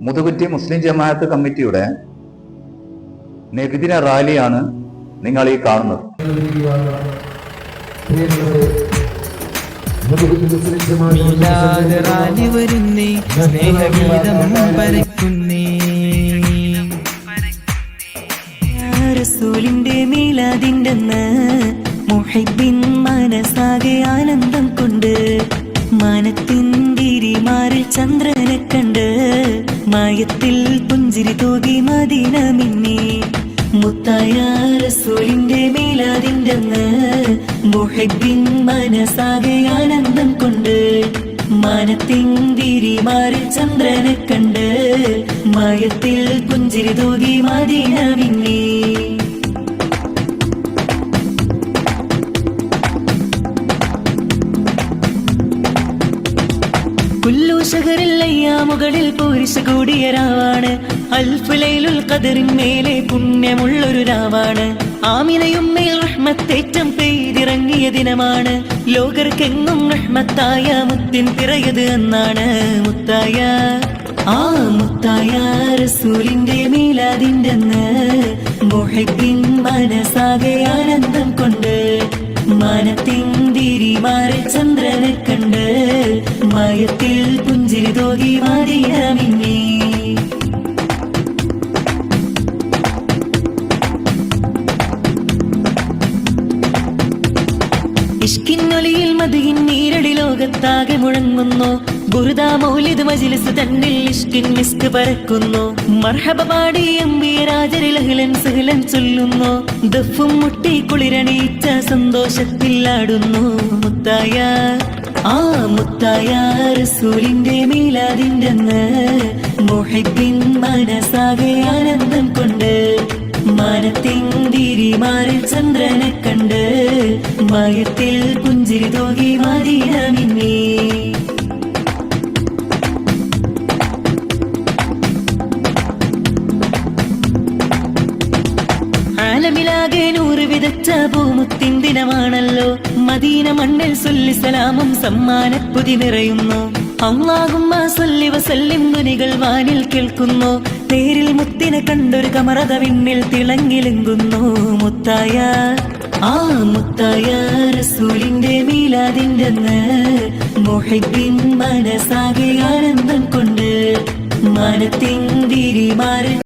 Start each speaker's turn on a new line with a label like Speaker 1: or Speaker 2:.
Speaker 1: മുതുകുറ്റി മുസ്ലിം ജമാഅത്ത് കമ്മിറ്റിയുടെ നബിദിന റാലിയാണ് നിങ്ങൾ ഈ കാണുന്നത്.
Speaker 2: റാലി പരക്കുന്നേ.
Speaker 3: റസൂലിന്റെ മനസ്സാകെ ആനന്ദം കൊണ്ട് മനത്തിൻ തിരിമാറിൽ ചന്ദ്രനെ കണ്ട് മായത്തിൽ പുഞ്ചിരി തൂകി മദീന മിന്നി മുത്തായ റസൂലിന്റെ മീലാദിണ്ടെന്ന് മുഹബ്ബിൻ മനസാകെ ആനന്ദം കൊണ്ട്. മാനത്തിൻ തിരിമാറിൽ ചന്ദ്രനെ കണ്ട് മായത്തിൽ പുഞ്ചിരി തൂകി മദീന മിന്നി കുല്ലു ശഹറിൽ അയ്യാമുകളിൽ പോരിശ കൂടിയ രാവാണ്. അൽഫുലൈലുൽ കതിറിന്മേലെ മേലെ പുണ്യമുള്ളൊരു രാവാണ്. ആമിനയും മേൽ റഹ്മത്തേറ്റം പെയ്തിറങ്ങിയ ദിനമാണ്. ലോകർക്കെങ്ങും റഹ്മത്തായ മുത്തിൻ പിറയത് എന്നാണ് മുത്തായ. ആ മുത്തായ റസൂലിന്റെ മീലാദിന്റെ മനസാകെ ആനന്ദം കൊണ്ട് മാനത്തിന്തിരി മാറി ചന്ദ്രനെ കണ്ട് മയത്തിൽ പുഞ്ചിരി തോകി മാറിയ മിന്നി ഇഷ്കിന്നൊലിയിൽ മതിയിൻ നീരടി ലോകത്താകെ മുഴങ്ങുന്നു. ബുറുദ മൗലിദ് മജിലിസ് തന്നിൽ ഇഷ്കിൻ മിസ്ക് പരക്കുന്നു. മർഹബ പാടി എംബിയ രാജരിലഹിലൻ സഹലൻ ചൊല്ലുന്നു ദഫും മുട്ടി കുളിരണീച്ച സന്തോഷത്തിൽ ആടുന്നു മുത്തായ ആ മുത്തായ റസൂലിന്റെ മീലാദിന്റെ മൊഹിബിൻ മനസാകെ ആനന്ദം കൊണ്ട് മാനത്തിൻ മാറിൽ ചന്ദ്രനെ കണ്ട് മയത്തിൽ പുഞ്ചിരി തോകി മദീന മിന്നി ആലമിലാകെ നൂറ് വിതച്ച പൂമുത്തിൻ ദിനമാണല്ലോ. മദീന മണ്ണിൽ സൊല്ലി സലാമും സമ്മാനപ്പുതി നിറയുന്നു. അള്ളാഹുമ്മ സല്ലി വസല്ലിം ധ്വനികൾ വാനിൽ കേൾക്കുന്നു. നേരിൽ മുത്തിനെ കണ്ടൊരു കമറത വിണ്ണിൽ തിളങ്ങിലുങ്ങുന്നു മുത്തായ ആ മുത്തായ റസൂലിന്റെ മീലാദിന്റെ മൊഹിബിൻ മനസാകെ ആനന്ദം കൊണ്ട് മനത്തിൻ തിരിമാറി